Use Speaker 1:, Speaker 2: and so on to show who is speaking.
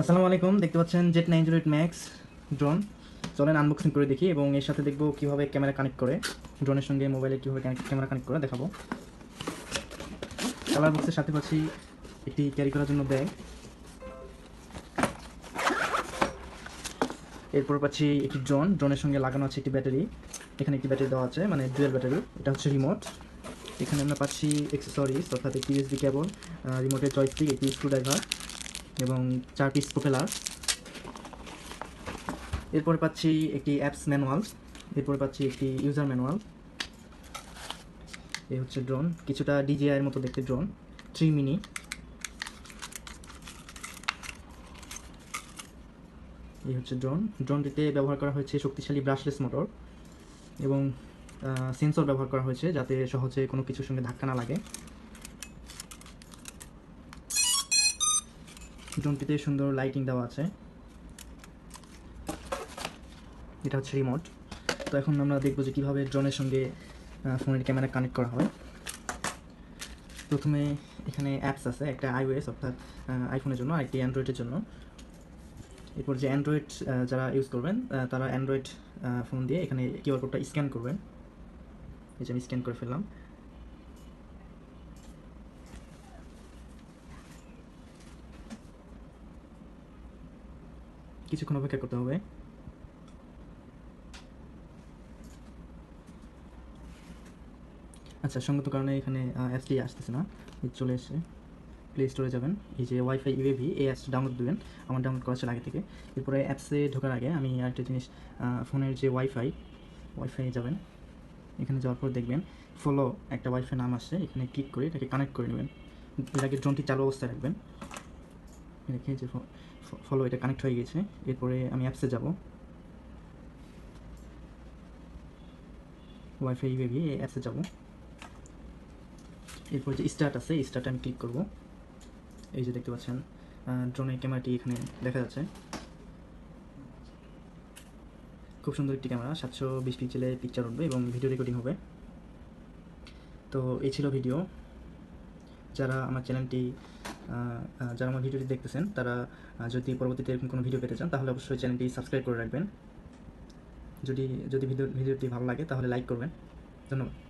Speaker 1: আসসালামু আলাইকুম, দেখতে পাচ্ছেন jet nine zero eight max drone চলেন আনবক্সিং করে দেখি এবং এর সাথে দেখব কীভাবে ক্যামেরা কানেক্ট করে। ড্রোনের সঙ্গে মোবাইলে কীভাবে ক্যামেরা কানেক্ট করে দেখাবো। কালার বক্সের সাথে পাচ্ছি একটি ক্যারি করার জন্য ব্যাগ এরপর পাচ্ছি একটি ড্রোন ড্রোনের সঙ্গে লাগানো আছে একটি ব্যাটারি এখানে একটি ব্যাটারি দেওয়া আছে মানে ডুয়েল ব্যাটারি এটা হচ্ছে রিমোট এখানে আমরা পাচ্ছি এক্সেসরিজ অর্থাৎ একটি ইউএসবি কেবল রিমোটের জয়স্টিক একটি স্ক্রুড্রাইভার এবং চার পিস প্রোপেলার এরপরে পাচ্ছি একটি অ্যাপস ম্যানুয়াল এরপরে পাচ্ছি একটি ইউজার ম্যানুয়াল এই হচ্ছে ড্রোন কিছুটা ডিজিআই এর মতো দেখতে ড্রোন থ্রি মিনি এই হচ্ছে ড্রোন ড্রোনটিতে ব্যবহার করা হয়েছে শক্তিশালী ব্রাশলেস মোটর এবং সেন্সর ব্যবহার করা হয়েছে যাতে সহজে কোনো কিছুর সঙ্গে ধাক্কা না লাগে। ড্রোনটিতে সুন্দর লাইটিং দেওয়া আছে। এটা হচ্ছে রিমোট তো এখন আমরা দেখব যে কীভাবে ড্রোনের সঙ্গে ফোনের ক্যামেরা কানেক্ট করা হয়। প্রথমে এখানে অ্যাপস আছে, একটা আইওএস অর্থাৎ আইফোনের জন্য, আর একটি অ্যান্ড্রয়েডের জন্য। এরপর যে অ্যান্ড্রয়েড যারা ইউজ করবেন তারা অ্যান্ড্রয়েড ফোন দিয়ে এখানে কিউআর কোডটা স্ক্যান করবেন। এই যে আমি স্ক্যান করে ফেললাম। কিছুক্ষণ অপেক্ষা করতে হবে। আচ্ছা সঙ্গত কারণে এখানে অ্যাপসটি আসতেছে না। চলে এসে প্লে স্টোরে যাবেন। এই যে ওয়াইফাই ইউএভি এই অ্যাপসটা ডাউনলোড দেবেন। আমার ডাউনলোড করা আগে থেকে। এরপরে অ্যাপসে ঢোকার আগে আমি আরেকটা জিনিস ফোনের যে ওয়াইফাই ওয়াইফাই যাবেন। এখানে যাওয়ার পর দেখবেন ফলো একটা ওয়াইফাই নাম আসছে। এখানে ক্লিক করে এটাকে কানেক্ট করে নেবেন। আগে ড্রোনটি চালু অবস্থায় রাখবেন। রেখে যে ফলো এটা কানেক্ট হয়ে গেছে। এরপরে আমি অ্যাপসে যাব। ওয়াইফাই এই অ্যাপসে যাব। এরপর যে স্টার্ট আছে স্টার্টে আমি ক্লিক করব। এই যে দেখতে পাচ্ছেন ড্রোনের ক্যামেরাটি এখানে দেখা যাচ্ছে। খুব সুন্দর একটি ক্যামেরা সাতশো বিশ পিক্সেলে পিকচার উঠবে এবং ভিডিও রেকর্ডিং হবে। তো এই ছিল ভিডিও যারা আমার চ্যানেলটি যারা আমার ভিডিওটি দেখতেছেন, তারা যদি পরবর্তীতে এরকম কোনো ভিডিও পেতে চান, তাহলে অবশ্যই চ্যানেলটি সাবস্ক্রাইব করে রাখবেন। যদি যদি ভিডিও, ভিডিওটি ভালো লাগে, তাহলে লাইক করবেন। ধন্যবাদ।